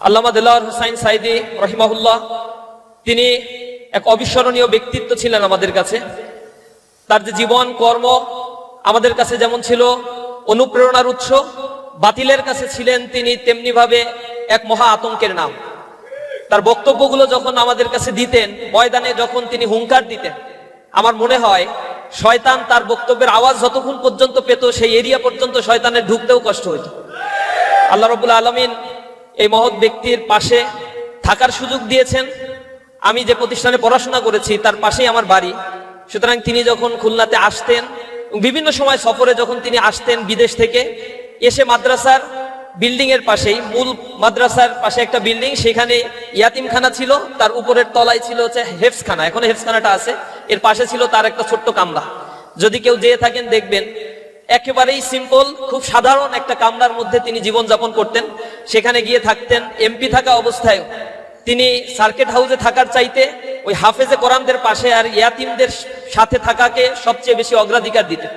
আল্লামা দিলাওয়ার হুসাইন সাইদি রহিমাহুল্লাহ, তিনি এক অবিস্মরণীয় ব্যক্তিত্ব ছিলেন আমাদের কাছে। তার যে জীবন, কর্ম আমাদের কাছে যেমন ছিল অনুপ্রেরণার উৎস, বাতিলের কাছে ছিলেন তিনি তেমনি ভাবে এক মহা আতঙ্কের নাম। তার বক্তব্যগুলো যখন আমাদের কাছে দিতেন, ময়দানে যখন তিনি হুঙ্কার দিতেন, আমার মনে হয় শয়তান তার বক্তব্যের আওয়াজ যতক্ষণ পর্যন্ত পেত, সেই এরিয়া পর্যন্ত শয়তানের ঢুকতেও কষ্ট হইত। আল্লাহ রবুল আলমিন এই মহৎ ব্যক্তির পাশে থাকার সুযোগ দিয়েছেন। আমি যে প্রতিষ্ঠানে পড়াশোনা করেছি, তার পাশেই আমার বাড়ি। সুতরাং তিনি যখন খুলনাতে আসতেন বিভিন্ন সময় সফরে যখন তিনি আসতেন বিদেশ থেকে, এসে মাদ্রাসার বিল্ডিং এর পাশেই, মূল মাদ্রাসার পাশে একটা বিল্ডিং, সেখানে ইয়াতিমখানা ছিল, তার উপরের তলায় ছিল হচ্ছে হেফসখানা এখন হেফসখানাটা আছে, এর পাশে ছিল তার একটা ছোট্ট কামরা। যদি কেউ যেয়ে থাকেন, দেখবেন, একেবারেই সিম্পল খুব সাধারণ একটা কামরার মধ্যে তিনি জীবন যাপন করতেন। সেখানে গিয়ে থাকতেন এমপি থাকা অবস্থায়। তিনি সার্কিট হাউসে থাকার চাইতে ওই হাফেজে কোরআনদের পাশে আর ইয়াতিমদের সাথে থাকাকে সবচেয়ে বেশি অগ্রাধিকার দিতেন।